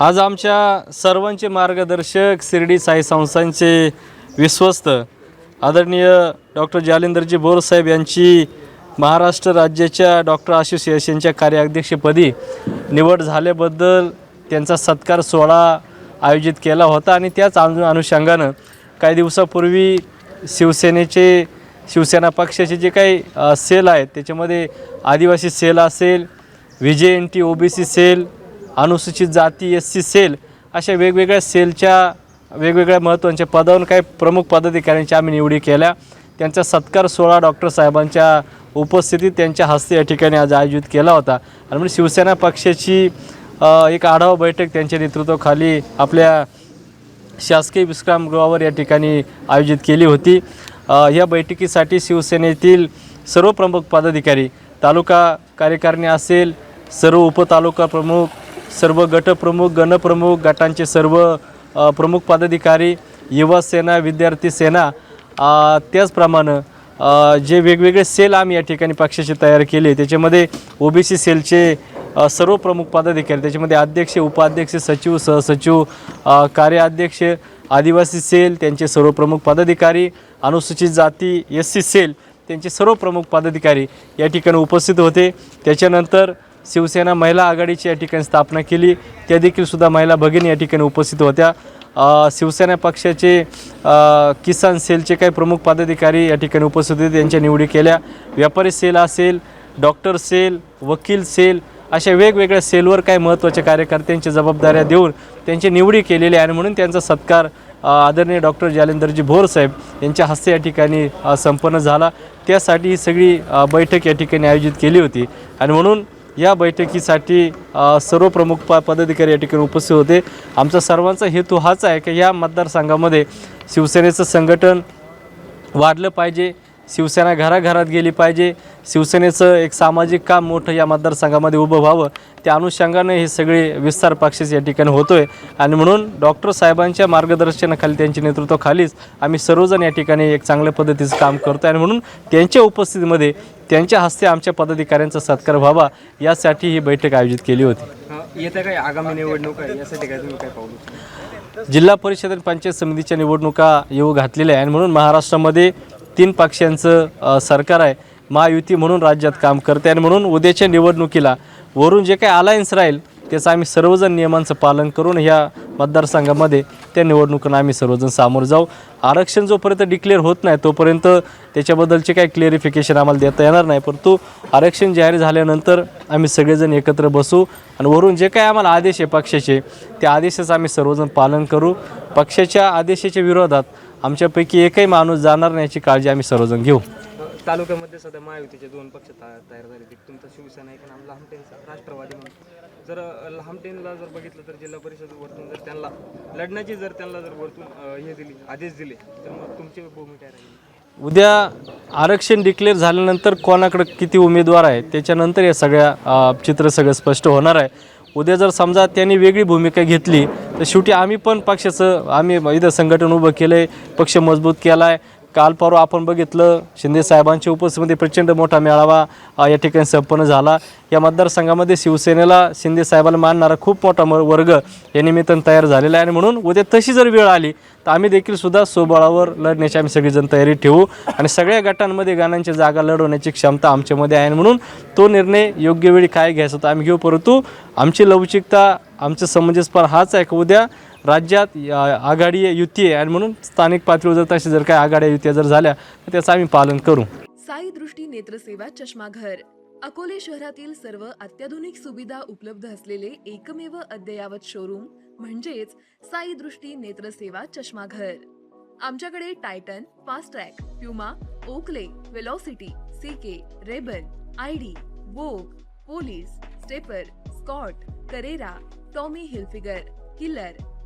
आज आमच्या सर्वांचे मार्गदर्शक शिर्डी साई संस्थांचे विश्वस्त आदरणीय डॉक्टर जालिंदरजी बोरसाहेब यांची महाराष्ट्र राज्याच्या डॉक्टर आशिष यश यांच्या कार्याध्यक्षपदी निवड झाल्याबद्दल त्यांचा सत्कार सोहळा आयोजित केला होता आणि त्याच अनु अनुषंगानं काही दिवसापूर्वी शिवसेनेचे शिवसेना पक्षाचे जे काही सेल आहेत त्याच्यामध्ये आदिवासी सेल असेल V J N T O B C cell अनुसूचित जाती एस सी सेल अशा वेगवेगळ्या सेलच्या वेगवेगळ्या महत्त्वाच्या पदावर काही प्रमुख पदाधिकाऱ्यांच्या आम्ही निवडी केल्या. त्यांचा सत्कार सोहळा डॉक्टर साहेबांच्या उपस्थितीत त्यांच्या हस्ते या ठिकाणी आज आयोजित केला होता. आणि म्हणजे शिवसेना पक्षाची एक आढावा बैठक त्यांच्या नेतृत्वाखाली आपल्या शासकीय विश्रामगृहावर या ठिकाणी आयोजित केली होती. या बैठकीसाठी शिवसेनेतील सर्व प्रमुख पदाधिकारी तालुका कार्यकारिणी असेल सर्व उपतालुका प्रमुख सर्व गटप्रमुख गणप्रमुख गटांचे सर्व प्रमुख पदाधिकारी युवा सेना विद्यार्थी सेना त्याचप्रमाणे जे वेगवेगळे सेल आम्ही या ठिकाणी पक्षाचे तयार केले त्याच्यामध्ये ओबीसी सेलचे सर्व प्रमुख पदाधिकारी त्याच्यामध्ये अध्यक्ष उपाध्यक्ष सचिव सहसचिव कार्याध्यक्ष आदिवासी सेल त्यांचे सर्व प्रमुख पदाधिकारी अनुसूचित जाती एस सी सेल त्यांचे सर्व प्रमुख पदाधिकारी या ठिकाणी उपस्थित होते. त्याच्यानंतर शिवसेना महिला आघाडीची या ठिकाणी स्थापना केली. त्या देखील सुद्धा महिला भगिनी या ठिकाणी उपस्थित होत्या. शिवसेना पक्षाचे किसान सेलचे काही प्रमुख पदाधिकारी या ठिकाणी उपस्थित होते. त्यांच्या निवडी केल्या. व्यापारी सेल असेल डॉक्टर सेल वकील सेल अशा वेगवेगळ्या सेलवर काही महत्त्वाच्या कार्यकर्त्यांच्या जबाबदाऱ्या देऊन त्यांची निवडी केलेली आहे आणि म्हणून त्यांचा सत्कार आदरणीय डॉक्टर जालेंदरजी भोर साहेब यांच्या हस्ते या ठिकाणी संपन्न झाला. त्यासाठी ही सगळी बैठक या ठिकाणी आयोजित केली होती. आणि म्हणून या बैठकीसाठी सर्व प्रमुख प पदाधिकारी या ठिकाणी उपस्थित होते. आमचा सर्वांचा हेतू हाच आहे की या मतदारसंघामध्ये शिवसेनेचं संघटन वाढलं पाहिजे. शिवसेना घराघरात गेली पाहिजे. शिवसेनेचं एक सामाजिक काम मोठं या मतदारसंघामध्ये उभं व्हावं. त्या अनुषंगाने हे सगळे विस्तार पक्षाचे या ठिकाणी होतो आहे आणि म्हणून डॉक्टर साहेबांच्या मार्गदर्शनाखाली त्यांच्या नेतृत्वाखालीच आम्ही सर्वजण या ठिकाणी एक चांगल्या पद्धतीचं काम करतो आहे आणि म्हणून त्यांच्या उपस्थितीमध्ये त्यांच्या हस्ते आमच्या पदाधिकाऱ्यांचा सत्कार व्हावा यासाठी ही बैठक आयोजित केली होती. येत्या काही आगामी निवडणूक आहे यासाठी काय तुम्ही काय उचलणार? जिल्हा परिषद आणि पंचायत समितीच्या निवडणुका येऊ घातलेल्या आहे आणि म्हणून महाराष्ट्रामध्ये तीन पक्षांचं सरकार आहे. महायुती म्हणून राज्यात काम करते आणि म्हणून उद्याच्या निवडणुकीला वरून जे काही अलायन्स राहील त्याचं आम्ही सर्वजण नियमांचं पालन करून ह्या मतदारसंघामध्ये त्या निवडणुकांना आम्ही सर्वजण सामोरं जाऊ. आरक्षण जोपर्यंत डिक्लेअर होत नाही तोपर्यंत त्याच्याबद्दलचे काही क्लिअरिफिकेशन आम्हाला देता येणार नाही. परंतु आरक्षण जाहीर झाल्यानंतर आम्ही सगळेजण एकत्र बसू आणि वरून जे काही आम्हाला आदेश आहे पक्षाचे त्या आदेशाचं आम्ही सर्वजण पालन करू. पक्षाच्या आदेशाच्या विरोधात आमच्यापैकी एकही माणूस जाणार नाही याची काळजी आम्ही सर्वजण घेऊ. तालुक्यामध्ये सध्या महायुतीचे दोन पक्ष ता- तयार झाले एक तुमचा शिवसेना एक आणि आमचा लहामटेनचा राष्ट्रवादी म्हणून. जर अ, लहामटेनला जर बघितलं तर जिल्हा परिषद वरतून जर त्यांना लढण्याची जर त्यांना जर वरतून अ, हे दिली आदेश दिले तर मग तुमची भूमिका राहील? उद्या आरक्षण डिक्लेअर झाल्यानंतर कोणाकडे किती उमेदवार आहेत त्याच्यानंतर या सगळ्या अ, चित्र सगळं स्पष्ट होणार आहे. उद्या जर समजा त्यांनी वेगळी भूमिका घेतली तर शेवटी आम्ही पण पक्षाचं आम्ही इथं संघटन उभं केलं आहे पक्ष मजबूत केला आहे काल परवा आपण बघितलं शिंदे साहेबांच्या उपस्थितीमध्ये प्रचंड मोठा मेळावा या ठिकाणी संपन्न झाला. या मतदारसंघामध्ये शिवसेनेला शिंदे साहेबाला मानणारा खूप मोठा म वर्ग या निमित्तानं तयार झालेला आहे. आणि म्हणून उद्या तशी जर वेळ आली तर आम्ही देखील सुद्धा स्वबळावर लढण्याची आम्ही सगळीजण तयारी ठेवू. आणि सगळ्या गटांमध्ये गाण्यांच्या जागा लढवण्याची क्षमता आमच्यामध्ये आहे. म्हणून तो निर्णय योग्य वेळी काय घ्यायचा तर आम्ही घेऊ. परंतु आमची लवचिकता आमचं समंजसपण हाच आहे की उद्या? राज्यात या- आघाडी युती आहे आणि म्हणून स्थानिक पातळीवर जर तशी जर काय आघाड्या युत्या जर झाल्या तर त्याचं आम्ही पालन करू. साई दृष्टी नेत्रसेवा चष्माघर अकोले शहरातील सर्व अत्याधुनिक सुविधा उपलब्ध असलेले एकमेव अद्ययावत शोरूम म्हणजेच साई दृष्टी नेत्रसेवा चष्माघर. आमच्याकडे Titan Fastrack Puma Oakley Velocity CK Rayban ID Vogue Police Stepper Scott Carrera Tommy Hilfiger Killer